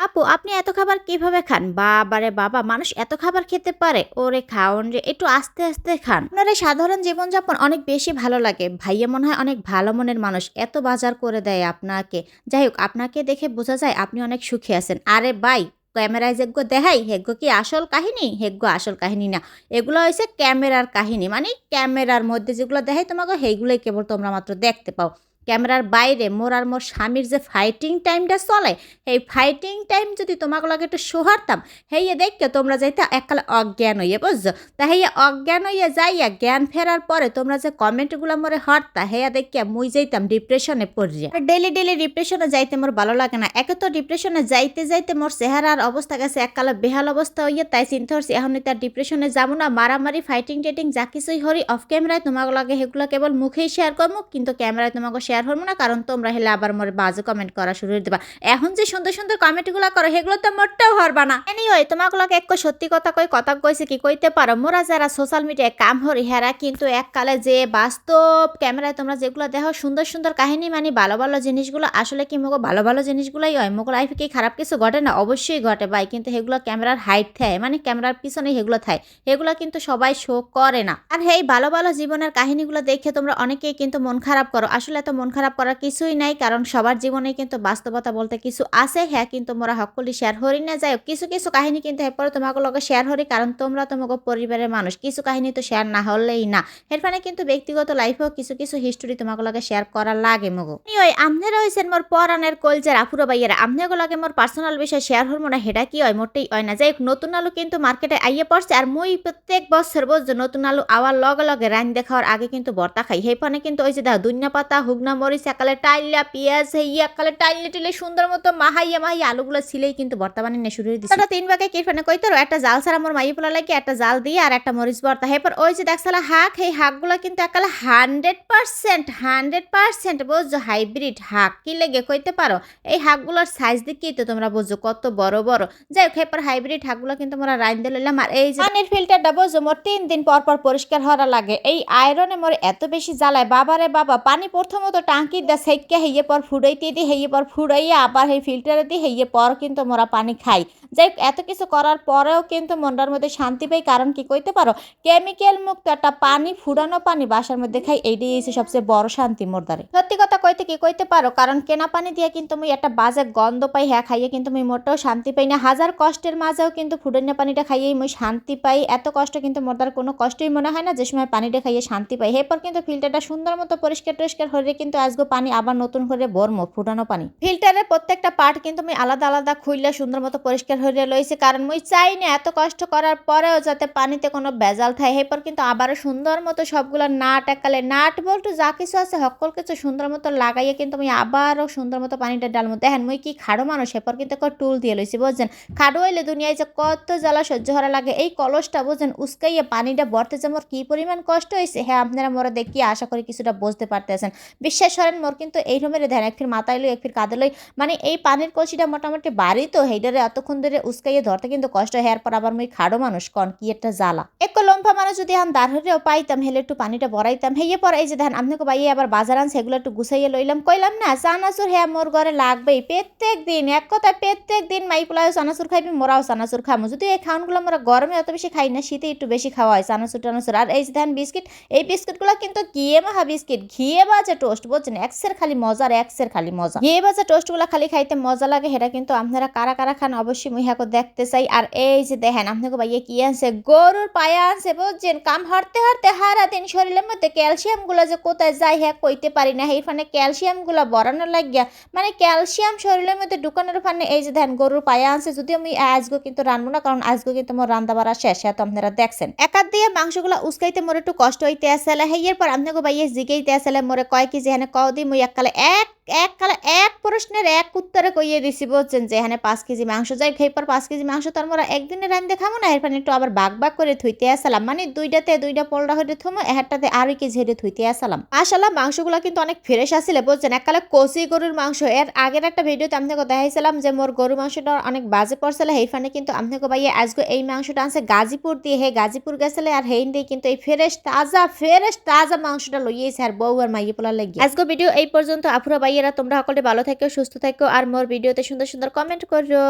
আপু, আপনি এত খাবার কীভাবে খান? বাবারে বাবা, মানুষ এত খাবার খেতে পারে। ওরে খাওন রে, একটু আস্তে আস্তে খান। এই সাধারণ জীবনযাপন অনেক বেশি ভালো লাগে। ভাইয়া মনে হয় অনেক ভালো মনের মানুষ। এত বাজার করে দেয় আপনাকে। যাই হোক, আপনাকে দেখে বোঝা যায় আপনি অনেক সুখী আছেন। আরে বাই ক্যামেরায় যেগুলো দেখাই? হেগ্য কি আসল কাহিনী? হেগ্য আসল কাহিনী না। এগুলো হয়েছে ক্যামেরার কাহিনী। মানে ক্যামেরার মধ্যে যেগুলো দেখাই তোমাকে, সেইগুলোই কেবল তোমরা মাত্র দেখতে পাও। ক্যামেরার বাইরে মোর আর মোর স্বামীর যে ফাইটিং টাইমটা চলে এই ফাইটিং টাইম যদি তোমাকে লাগে একটু সোহারতাম হেয়ে দেখকে তোমরা যাইতে এককালে অজ্ঞান হইয়ে, বুঝছ? তা হেয়ে অজ্ঞান হইয়া যাইয়া জ্ঞান ফেরার পরে তোমরা যে কমেন্টগুলো মরে হরতা হেয়া দেখিয়া মুই যাইতাম ডিপ্রেশনে পড়িয়া। ডেলি ডেলি ডিপ্রেশনে যাইতে মোর ভালো লাগে না। একে তো ডিপ্রেশনে যাইতে যাইতে মোর চেহারার অবস্থা গেছে এককালে বেহাল অবস্থা হইয়া, তাই চিন্তা করছি এখন তার ডিপ্রেশনে যাব না। মারামারি ফাইটিং টেটিং যা কিছুই হরি অফ ক্যামেরায় তোমাকে লাগে সেগুলো কেবল মুখেই শেয়ার করব, কিন্তু ক্যামেরায় তোমাকে শেয়ার হব না, কারণ তোমরা হেলে আবার মোর বাজে কমেন্ট করা শুরু দেবা। এখন যে সুন্দর সুন্দর কমেন্টগুলো করো, সেগুলো তো মোটেও হরবা না। এনিওয়ে তোমাগুলোকে এক সত্যি কথা কই, কথা কইছে কি কইতে পারো? মোরা যারা সোশ্যাল মিডিয়ায় কাম হরি হেরা কিন্তু এককালে যে বাস্তব ক্যামেরায় তোমরা যেগুলো দেখো, সুন্দর সুন্দর কাহিনী মানে ভালো ভালো জিনিসগুলো, আসলে কি মোগো ভালো ভালো জিনিসগুলোই হয়? মোগো লাইফে কি খারাপ কিছু ঘটে না? অবশ্যই ঘটে ভাই, কিন্তু সেগুলো ক্যামেরার হাইট থাকে মানে ক্যামেরার পিছনে সেগুলো থাকে সেগুলো কিন্তু সবাই শো করে না। আর এই ভালো ভালো জীবনের কাহিনীগুলো দেখে তোমরা অনেকেই কিন্তু মন খারাপ করো। আসলে এত মন খারাপ করার কিছুই নাই, কারণ সবার জীবনে কিন্তু বাস্তবতা বলতে কিছু আছে। হ্যাঁ কিন্তু মোরা হকলি শেয়ার হরি না। যাই কিছু কিছু কাহিনী কিন্তু এরপরে তোমাকে লগে শেয়ার হরি কারণ তোমরা তোমাকে পরিবারের মানুষ। কিছু কাহিনী তো শেয়ার না হলেই না। এর ফলে কিন্তু ব্যক্তিগত লাইফেও কিছু কিছু হিস্টোরি তোমাকে লগে শেয়ার করা লাগে মগো। ওই আমনেরা হইছেন মোর পরানের কলজের আফুরা বাইয়েরা আমনেগো লাগে মোর পার্সোনাল বিষয় শেয়ার হরমো না হেটা কি হয়? মোটেই হয় না। যাই নতুন আলু কিন্তু মার্কেটে আইয়ে পড়ছে, আর মুই প্রত্যেক বছর বুঝছ, নতুন আলু আওয়ার লগে লগে রান দেখাওয়ার আগে কিন্তু বর্তা খাই। ফলে কিন্তু ওই যে দা দুনিয়া পাতা, হুগনা মরিচ একালে টাইলা পেঁয়াজ হেইয়া একালে টাইলে টিলে সুন্দর মতো মাহাইয়া মাহাইয়া আলুগুলো ছিলেই কিন্তু বর্তা বানিয়ে শুরু হয়ে দিচ্ছে তিন ভাগে কি ফেনে কইতো? একটা জাল ছাড়া মোর মাইয়ে পোলা লাগে একটা জাল দিয়ে আর একটা মরিচ ভর্তা এরপর ওই যে দেখছালা হাক এই হাকগুলো কিন্তু একালে হান্ড্রেড পার্সেন্ট হান্ড্রেড পার্সেন্ট বুঝছ হাইব্রিড হাক। কি লেগে কইতে পারো? এই হাকগুলোর সাইজ দেখেই তো তোমরা বুঝছ কত বড় বড়। যাই হোক এরপর হাইব্রিড হাকগুলো কিন্তু আমরা রাইন দিয়ে লইলাম। আর এই যে পানির ফিল্টারটা বুঝছ মোর তিন দিন পর পর পরিষ্কার হওয়া লাগে। এই আয়রনে মোর এত বেশি জ্বালায় বাবারে বাবা পানি প্রথমত টাঙ্কি দা সেটকে হেয়ে পর ফুড়াইতে দিয়ে হেয়ে পর ফুড়াইয়া আবার সেই ফিল্টারে দিয়ে হেয়ে পর কিন্তু মোরা পানি খাই যাই এত কিছু করার পরেও কিন্তু মনটার মধ্যে শান্তি পাই। কারণ কি কইতে পারো কেমিক্যাল মুক্ত একটা পানি, ফুরানো পানি বাসার মধ্যে খাই, এইটাই হচ্ছে সবচেয়ে বড় শান্তি মোর দ্বারে। সত্যি কথা কইতে কি কইতে পারো, কারণ কেনা পানি দিয়ে কিন্তু মুই একটা বাজে গন্ধ পাই হ্যাঁ খাইয়ে কিন্তু মুই মোটেও শান্তি পাই না। হাজার কষ্টের মাঝেও কিন্তু ফুডান্য পানিটা খাইয়েই মুই শান্তি পাই। এত কষ্ট কিন্তু মোর দ্বারা কোনো কষ্টই মনে হয় না, যে সময় পানিটা খাইয়ে শান্তি পাই। এরপর কিন্তু ফিল্টারটা সুন্দর মতো পরিষ্কার টরিষ্কার হয়ে কিন্তু আজকে পানি আবার নতুন করে ভরমো ফুটানো পানি। ফিল্টারের প্রত্যেকটা পার্ট কিন্তু আমি আলাদা আলাদা খুললে সুন্দর মতো পরিষ্কার হয়ে লইছে কারণ মুই চাই না এত কষ্ট করার পরেও যাতে পানিতে কোনো বেজাল থাকে। এরপর কিন্তু আবারও সুন্দর মতো সবগুলো নাট একালে নাট বলটু যা কিছু আছে সকল কিছু সুন্দর মতো লাগাইয়ে কিন্তু আমি আবারও সুন্দর মতো পানিটা ডালমো। দেখেন মুই কি খাড়ো মানুষ, এরপর কিন্তু টুল দিয়ে লইছি, বুঝছেন? খাড়ো হইলে দুনিয়ায় যে কত জ্বালা সহ্য হরা লাগে, এই কলসটা, বুঝছেন, উস্কাইয়ে পানিটা বরতে যে মোর কি পরিমাণ কষ্ট হয়েছে হ্যাঁ আপনারা মোরা দেখি আশা করি কিছুটা বুঝতে পারতেছেন। বিশ্বাস করেন মোর কিন্তু এই রুমের ধ্যান এক ফির মাথায় লই এক ফির কাঁধে লই মানে এই পানির কলসিটা মোটামুটি বাড়ি তো হেইডারে এতক্ষণ ধরে উস্কাইয়ে ধরতে কিন্তু কষ্ট, হেয়ার পর আবার মুই খাড়ো মানুষ, কন কি একটা জ্বালা। এক লম্ফা মানুষ যদি আন দাঁড় হইলেও পাইতাম, হেলে একটু পানিটা বড়াইতাম হেয়ে পর এই যে ধ্যান আপনাকে বাইয়ে আবার বাজার আন সেগুলো একটু গুছাইয়ে লইলাম, কইলাম, না, চানাচুর হ্যাঁ মোর ঘরে লাগবেই, প্রত্যেক দিন, এক কথায় প্রত্যেক দিন মাই পোলাও চানাচুর খাইবি, মোরাও চানাচুর খামো, যদি এই খাওয়ানগুলো আমরা গরমে অত বেশি খাই না, শীতে একটু বেশি খাওয়া হয়, চানাচুর টানাচুর। আর এই যে ধ্যান বিস্কিট, এই বিস্কিটগুলো কিন্তু ঘিয়ে মাহা বিস্কিট ঘিয়ে বাজে টোস্ট, বুঝছেন? এক্সের খালি মজার এক্সের খালি মজা। ঘিয়ে বাজে টোস্টগুলো খালি খাইতে মজা লাগে সেটা কিন্তু আপনারা কারা কারা খান, অবশ্যই মুহিয়াকে দেখতে চাই। আর এই যে দেখেন, আপনাকে ভাইয়া কি আনছে? গরুর পায়া আনছে, বুঝছেন? কাম হারতে হারতে হারা দিন শরীরের মধ্যে ক্যালসিয়ামগুলো যে কোথায় যায় হ্যাঁ কইতে পারি না। এই ফানে ক্যালসিয়ামগুলো বড়ানোর লাগিয়া মানে ক্যালসিয়াম শরীরের মধ্যে ঢুকানোর ফানে এই যে ধ্যান গরুর পায়া আনছে। যদি আমি আজকে কিন্তু রানবো না, কারণ আজকে কিন্তু আমার রান্না বাড়া শেষ হ্যাঁ তো আপনারা দেখছেন। একাত দিয়ে মাংসগুলো উস্কাইতে মোর একটু কষ্ট হইতে আসলে হেয়ের পর আপনাকে ভাইয়া জিগেইতে আসলে মোরে কয় কি হ্যাঁ কও দি, মুই এককালে এক এক কালে এক প্রশ্নের এক উত্তরে কইয়ে দিছি বলছেন যে এখানে পাঁচ কেজি মাংস যাই খেয়ে পর পাঁচ কেজি মাংস তো আমরা একদিনে রান্ধতে খাব না, এরপর একটু আবার বাগ বাগ করে থুইতে আসালাম মানে দুইটাতে দুইটা পোলটা হইতে থমো একটাতে আড়াই কেজি হইতে থুইতে আসালাম আসলে মাংসগুলো কিন্তু অনেক ফ্রেশ আসলে বলছেন এককালে কষি গরুর মাংস। এর আগের একটা ভিডিওতে আপনাকে দেখাইছিলাম যে মোর গরু মাংসটা অনেক বাজে পড়ছিল সেইখানে কিন্তু আপনাকে ভাইয়া আজকে এই মাংসটা আনছে গাজীপুর দিয়ে। হে গাজীপুর গেছিলে আর হেইন দিয়ে কিন্তু এই ফ্রেশ, তাজা ফ্রেশ, তাজা মাংসটা লইয়েছে আর বউ আর মাইয়ে পোলা লেগে আজকে ভিডিও এই পর্যন্ত। আফুরা বাইয়েরা তোমরা সকলে ভালো থাকো, সুস্থ থাকো আর মোর ভিডিওতে সুন্দর সুন্দর কমেন্ট করো।